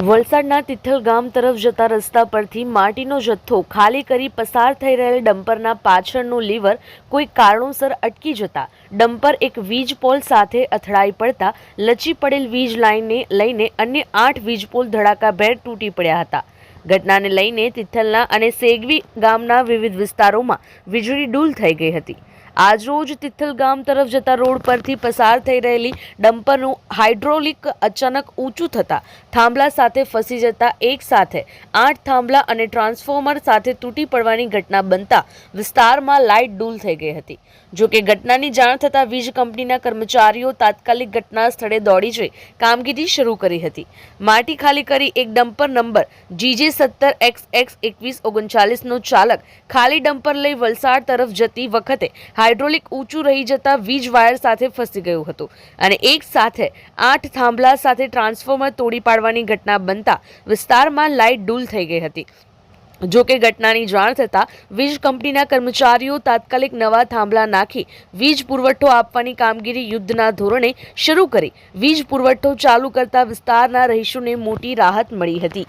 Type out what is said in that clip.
વલસાડના તિથલ ગામ તરફ જતા રસ્તા પરથી માટીનો જથ્થો ખાલી કરી પસાર થઈ રહેલ ડમ્પરના પાછળનું લીવર કોઈ કારણોસર અટકી જતા ડમ્પર એક વીજ પોલ સાથે અથડાઈ પડતા લચી પડેલ વીજ લાઇનને લઈને અન્ય આઠ વીજ પોલ ધડાકાભેર તૂટી પડ્યા હતા. ઘટનાને લઈને તિથલના અને સેગવી ગામના વિવિધ વિસ્તારોમાં વીજળી ડૂલ થઈ ગઈ હતી. આજરોજ તિથલ ગામ તરફ જતા રોડ પરથી પસાર થઈ રહેલી ડમ્પરનું હાઇડ્રોલિક અચાનક ઊંચું થતાં થાંભલા સાથે ફસી જતા એક સાથે આઠ થાંભલા અને ટ્રાન્સફોર્મર સાથે તૂટી પડવાની ઘટના બનતા વિસ્તારમાં લાઇટ ડૂલ થઈ ગઈ હતી. જો કે ઘટનાની જાણ થતાં વીજ કંપનીના કર્મચારીઓ તાત્કાલિક ઘટના સ્થળે દોડી જઈ કામગીરી શરૂ કરી હતી. માટી ખાલી કરી એક ડમ્પર નંબર જીજે સત્તર એક્સ એક્સ એકવીસ ઓગણચાલીસનો ચાલક ખાલી ડમ્પર લઈ વલસાડ તરફ જતી વખતે હાઇડ્રોલિક ઊંચું રહી જતા વીજ વાયર સાથે ફસી ગયું હતું અને એક સાથે આઠ થાંભલા સાથે ટ્રાન્સફોર્મર તોડી પાડવાની ઘટના બનતા વિસ્તારમાં લાઇટ ડૂલ થઈ ગઈ હતી. જો કે ઘટનાની જાણ થતાં વીજ કંપનીના કર્મચારીઓ તાત્કાલિક નવા થાંભલા નાખી વીજ પુરવઠો આપવાની કામગીરી યુદ્ધના ધોરણે શરૂ કરી વીજ પુરવઠો ચાલુ કરતા વિસ્તારના રહીશોને મોટી રાહત મળી હતી.